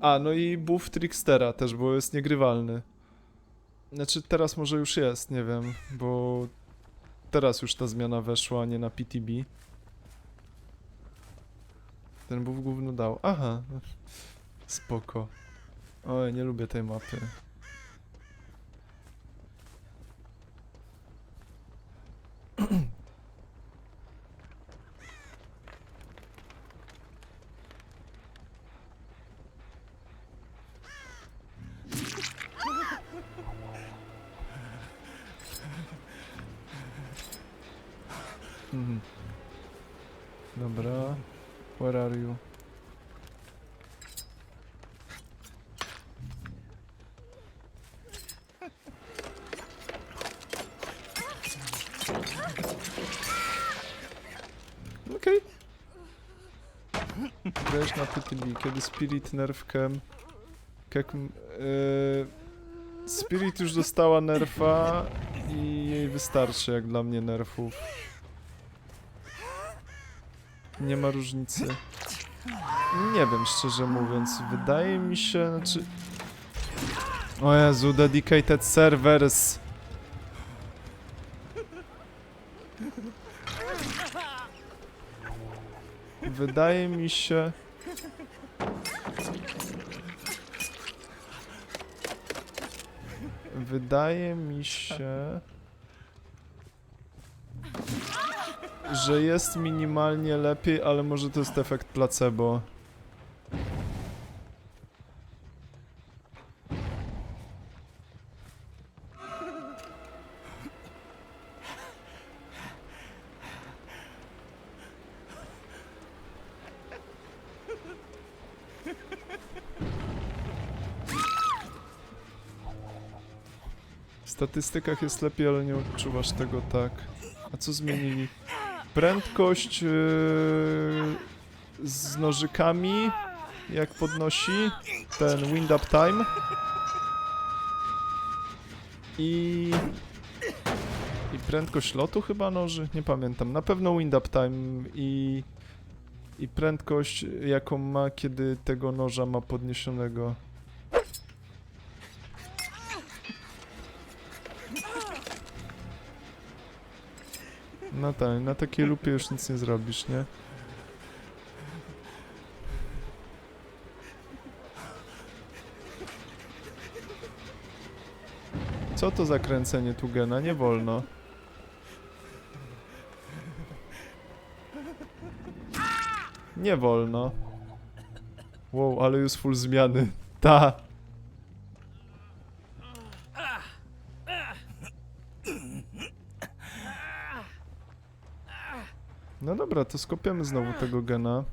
A, no i buff Trickstera też, bo jest niegrywalny. Znaczy teraz może już jest, nie wiem, bo teraz już ta zmiana weszła, nie na PTB. Ten buff gówno dał. Aha, spoko. Oj, nie lubię tej mapy. Dobra. Where are you? Okej. Grałeś na PTB, kiedy Spirit nerfkem... Jak... Yy, Spirit już dostała nerfa i jej wystarczy jak dla mnie nerfów. Nie ma różnicy. Nie wiem, szczerze mówiąc. Wydaje mi się, znaczy... O Jezu, dedicated servers. Wydaje mi się... Wydaje mi się... że jest minimalnie lepiej, ale może to jest efekt placebo. W statystykach jest lepiej, ale nie odczuwasz tego tak. A co zmienili? Prędkość yy, z nożykami, jak podnosi ten wind up time. I, I prędkość lotu chyba noży, nie pamiętam. Na pewno wind up time i, i prędkość jaką ma, kiedy tego noża ma podniesionego. No tak, na takiej lupie już nic nie zrobisz, nie? Co to za kręcenie tu gena? Nie wolno. Nie wolno. Wow, ale już full zmiany. Ta. No dobra, to skopiemy znowu tego gena.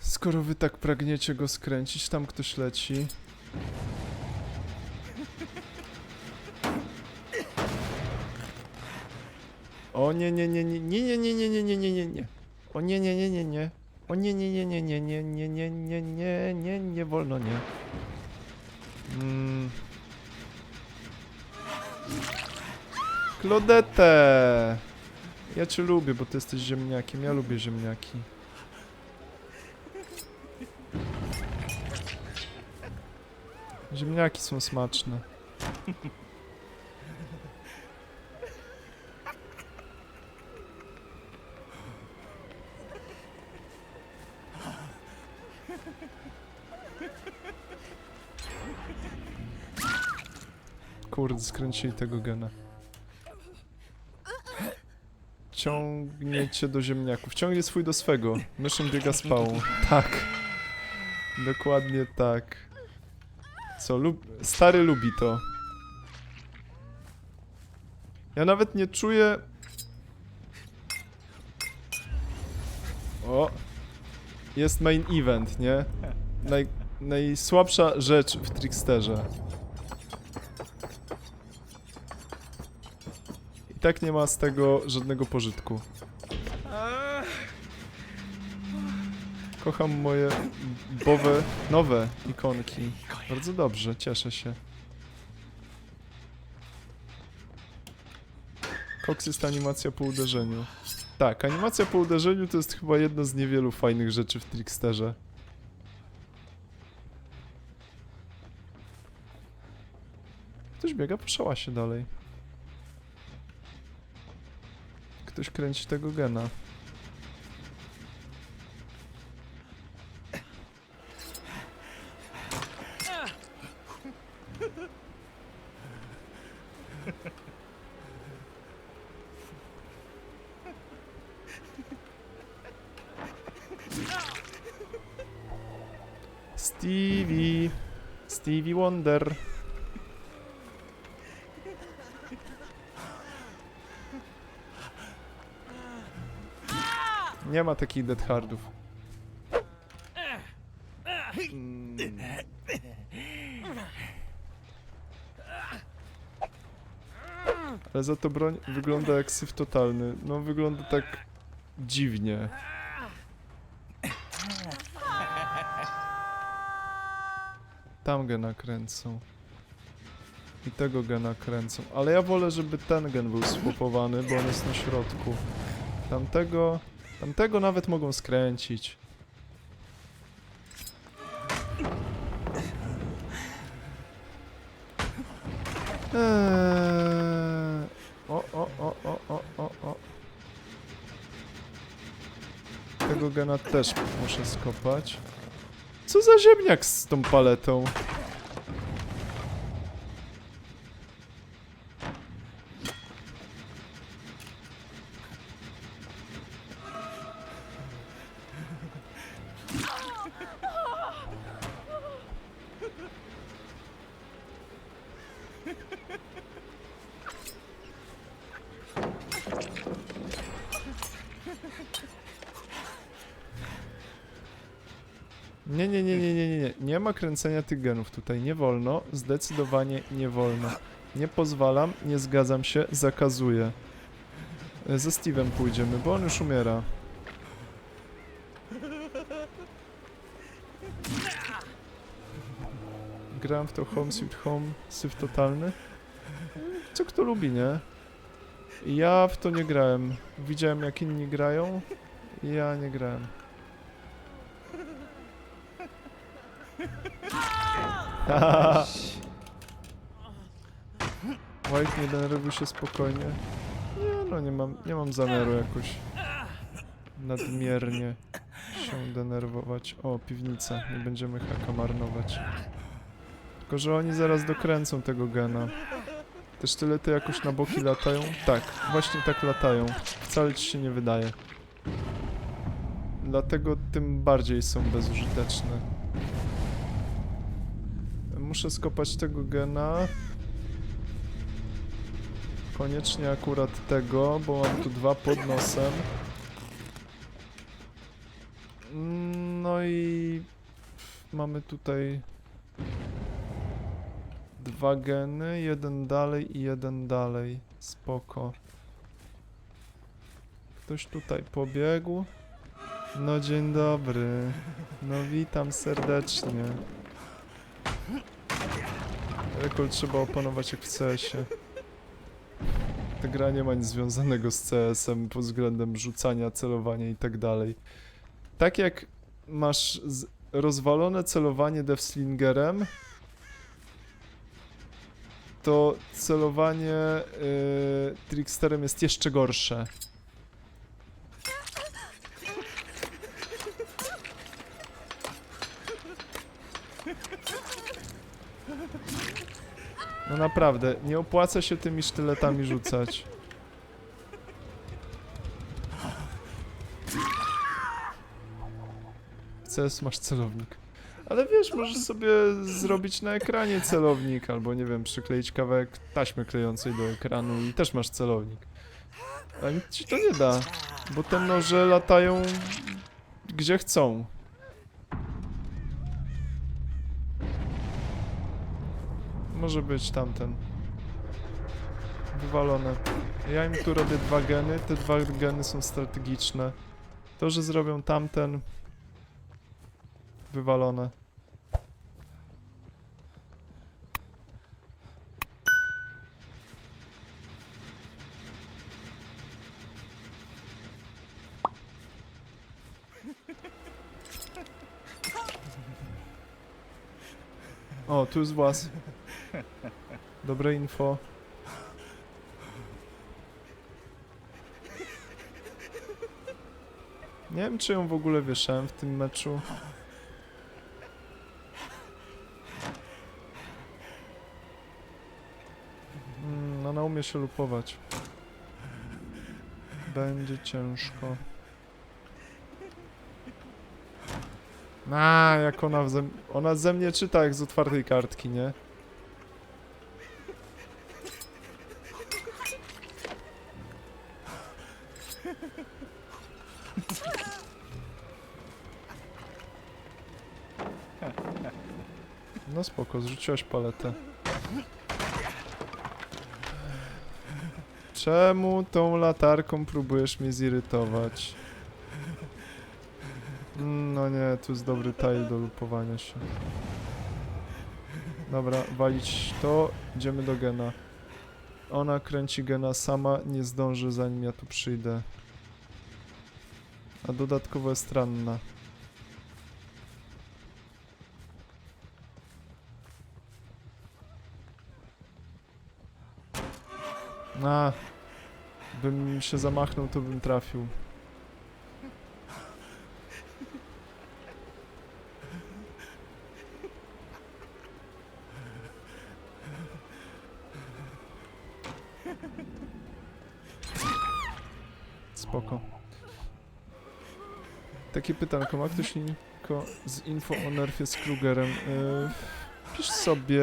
Skoro wy tak pragniecie go skręcić, tam ktoś leci. O nie, nie, nie, nie, nie, nie, nie, nie, nie, nie, nie, nie. O nie, nie, nie, nie, nie. O nie, nie, nie, nie, nie, nie, nie, nie, nie, nie, nie, nie wolno, nie. Mm. Klodetę! Ja cię lubię, bo ty jesteś ziemniakiem. Ja lubię ziemniaki. Ziemniaki są smaczne. Kurde, skręcili tego gena. Ciągniecie do ziemniaków. Ciągnie swój do swego. Myszyn biega z pałą. Tak. Dokładnie tak. Co, lub... stary lubi to. Ja nawet nie czuję... O! Jest main event, nie? Naj... Najsłabsza rzecz w Tricksterze. Tak nie ma z tego żadnego pożytku. Kocham moje bowe, nowe ikonki. Bardzo dobrze, cieszę się. Koks jest animacja po uderzeniu. Tak, animacja po uderzeniu to jest chyba jedna z niewielu fajnych rzeczy w Tricksterze. Ktoś biega po szałasie dalej. Ktoś kręci tego gena. Stevie. Stevie Wonder. Nie ma takich dead hardów. Mm. Ale za to broń wygląda jak syf totalny. No wygląda tak dziwnie. Tam gena kręcą. I tego gena kręcą. Ale ja wolę, żeby ten gen był swapowany, bo on jest na środku. Tamtego... Tamtego nawet mogą skręcić. Eee... O, o, o, o, o, o, o. Tego gena też muszę skopać. Co za ziemniak z tą paletą? Nie, nie, nie, nie, nie, nie, nie. Nie ma kręcenia tych genów tutaj. Nie wolno. Zdecydowanie nie wolno. Nie pozwalam, nie zgadzam się, zakazuję. E, Ze Steve'em pójdziemy, bo on już umiera. Grałem w to Home Sweet Home, syf totalny. Co kto lubi, nie? Ja w to nie grałem. Widziałem jak inni grają. Ja nie grałem. White, nie denerwuj się spokojnie. Nie no, nie mam, nie mam zamiaru jakoś nadmiernie się denerwować. O, piwnica, nie będziemy haka marnować. Tylko, że oni zaraz dokręcą tego gena. Te sztylety jakoś na boki latają? Tak, właśnie tak latają. Wcale ci się nie wydaje. Dlatego tym bardziej są bezużyteczne. Muszę skopać tego gena. Koniecznie akurat tego, bo mam tu dwa pod nosem. No i mamy tutaj dwa geny, jeden dalej i jeden dalej. Spoko. Ktoś tutaj pobiegł. No dzień dobry. No witam serdecznie. Rekord trzeba opanować jak w CS-ie. Ta gra nie ma nic związanego z CS-em pod względem rzucania, celowania i tak dalej. Tak jak masz rozwalone celowanie Deathslingerem, to celowanie yy, Tricksterem jest jeszcze gorsze. No naprawdę, nie opłaca się tymi sztyletami rzucać. CS masz celownik. Ale wiesz, możesz sobie zrobić na ekranie celownik, albo nie wiem, przykleić kawałek taśmy klejącej do ekranu i też masz celownik. A nic ci to nie da, bo te noże latają gdzie chcą. Może być tamten. Wywalone. Ja im tu robię dwa geny. Te dwa geny są strategiczne. To, że zrobią tamten... Wywalone. O, tu jest. Dobre info. Nie wiem, czy ją w ogóle wieszałem w tym meczu. Mm, ona umie się lupować. Będzie ciężko. A, jak ona ze, ona ze mnie czyta jak z otwartej kartki, nie? Spoko, zrzuciłaś paletę. Czemu tą latarką próbujesz mnie zirytować? Mm, No nie, tu jest dobry tile do lupowania się. Dobra, walić to, idziemy do gena. Ona kręci gena sama, nie zdąży zanim ja tu przyjdę. A dodatkowo jest ranna. A, bym się zamachnął, to bym trafił. Spoko. Takie pytanko, ma ktoś linko z info o nerfie z Krugerem? Yy, pisz sobie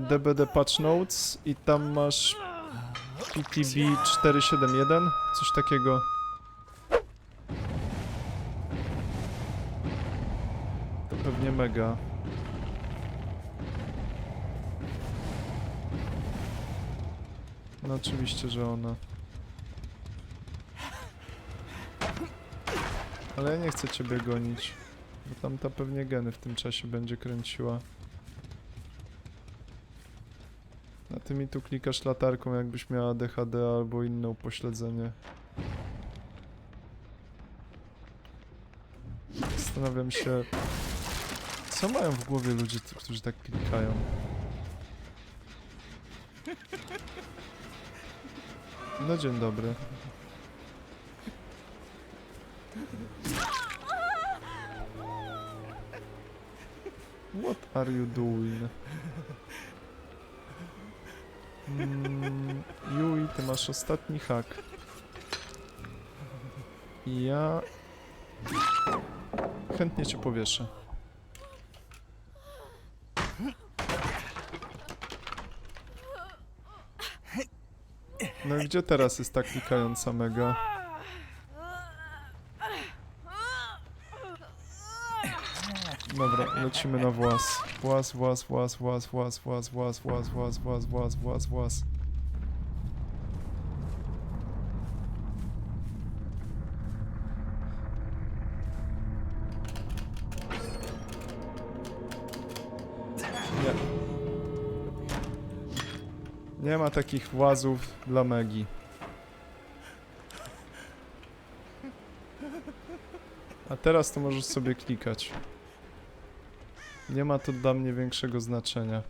DBD Patch Notes i tam masz PTB 471, coś takiego. To pewnie mega. No oczywiście, że ona. Ale ja nie chcę ciebie gonić. Bo tamta pewnie geny w tym czasie będzie kręciła. A ty mi tu klikasz latarką, jakbyś miała DHD albo inne upośledzenie. Zastanawiam się, co mają w głowie ludzie, którzy tak klikają. No dzień dobry. What are you doing? Mm, Yui, ty masz ostatni hak. Ja... Chętnie cię powieszę. No gdzie teraz jest ta klikająca mega? Dobra, lecimy na włas. Włas, włas, włas, włas, włas, włas, włas, włas, włas, włas, włas, włas, włas. Nie. Nie ma takich włazów dla Megi. A teraz to możesz sobie klikać. Nie ma to dla mnie większego znaczenia.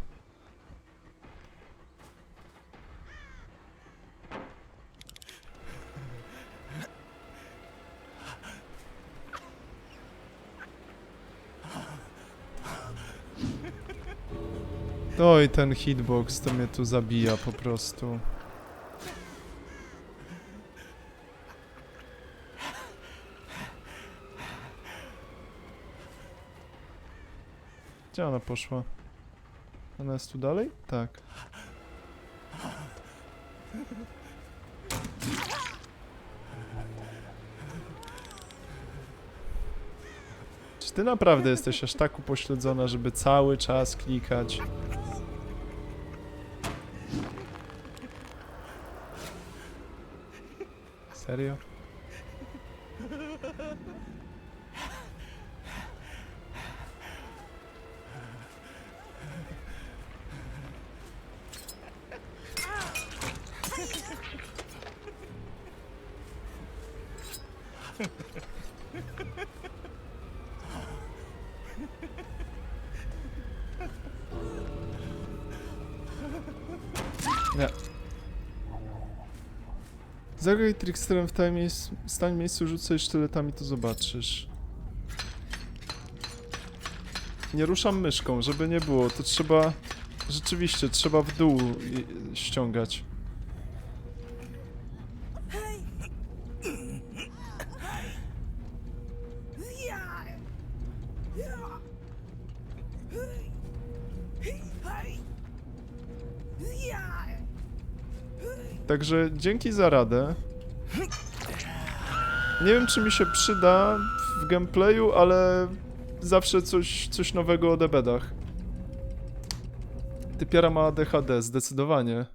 Oj, ten hitbox to mnie tu zabija po prostu. Poszła? Ona jest tu dalej? Tak. Czy ty naprawdę jesteś aż tak upośledzona, żeby cały czas klikać? Serio? Nie. Zagraj Tricksterem w tajemnie... Stań miejscu, rzucaj sztyletami, to zobaczysz. Nie ruszam myszką, żeby nie było. To trzeba... Rzeczywiście, trzeba w dół ściągać. Także dzięki za radę. Nie wiem, czy mi się przyda w gameplayu, ale zawsze coś, coś nowego o debedach. Typiara ma ADHD, zdecydowanie.